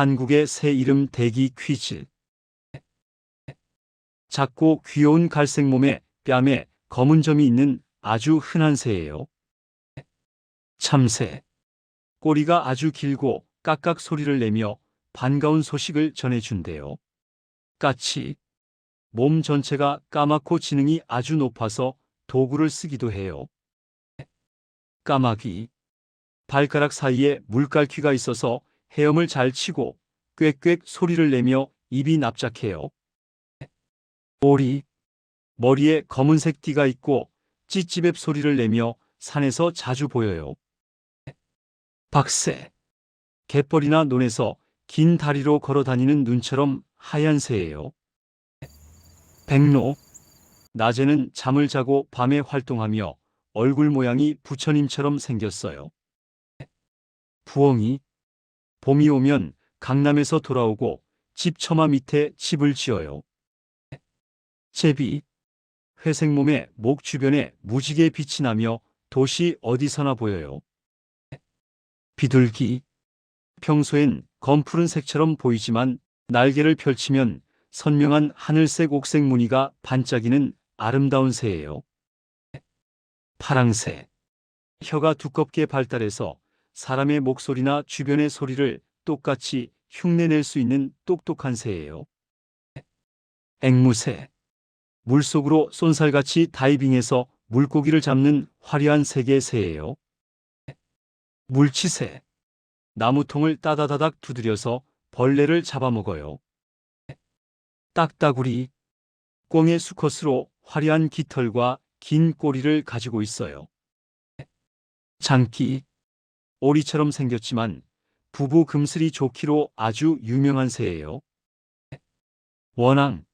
한국의 새 이름 대기 퀴즈. 작고 귀여운 갈색 몸에 뺨에 검은 점이 있는 아주 흔한 새예요. 참새. 꼬리가 아주 길고 깍깍 소리를 내며 반가운 소식을 전해준대요. 까치. 몸 전체가 까맣고 지능이 아주 높아서 도구를 쓰기도 해요. 까마귀. 발가락 사이에 물갈퀴가 있어서 헤엄을 잘 치고 꽥꽥 소리를 내며 입이 납작해요. 오리. 머리에 검은색 띠가 있고 찌찌뵙 소리를 내며 산에서 자주 보여요. 박새. 갯벌이나 논에서 긴 다리로 걸어 다니는 눈처럼 하얀 새예요. 백로. 낮에는 잠을 자고 밤에 활동하며 얼굴 모양이 부처님처럼 생겼어요. 부엉이. 봄이 오면 강남에서 돌아오고 집 처마 밑에 집을 지어요. 제비. 회색 몸에 목 주변에 무지개 빛이 나며 도시 어디서나 보여요. 비둘기. 평소엔 검푸른 색처럼 보이지만 날개를 펼치면 선명한 하늘색 옥색 무늬가 반짝이는 아름다운 새예요. 파랑새. 혀가 두껍게 발달해서 사람의 목소리나 주변의 소리를 똑같이 흉내낼 수 있는 똑똑한 새예요. 앵무새. 물속으로 쏜살같이 다이빙해서 물고기를 잡는 화려한 세계의 새예요. 물치새. 나무통을 따다다닥 두드려서 벌레를 잡아먹어요. 딱따구리. 꽁의 수컷으로 화려한 깃털과 긴 꼬리를 가지고 있어요. 장기. 오리처럼 생겼지만 부부 금슬이 좋기로 아주 유명한 새예요. 원앙.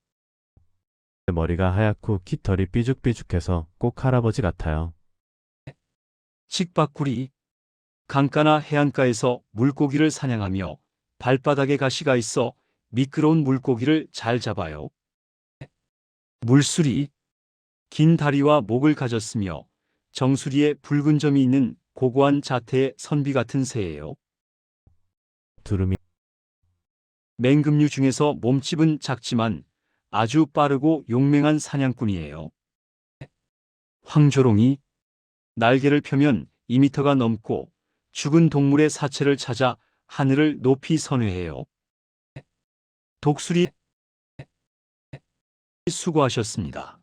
머리가 하얗고 깃털이 삐죽삐죽해서 꼭 할아버지 같아요. 칡바꾸리. 강가나 해안가에서 물고기를 사냥하며 발바닥에 가시가 있어 미끄러운 물고기를 잘 잡아요. 물수리. 긴 다리와 목을 가졌으며 정수리에 붉은 점이 있는 고고한 자태의 선비 같은 새예요. 두루미 맹금류 중에서 몸집은 작지만 아주 빠르고 용맹한 사냥꾼이에요. 황조롱이 날개를 펴면 2미터가 넘고 죽은 동물의 사체를 찾아 하늘을 높이 선회해요. 독수리 수고하셨습니다.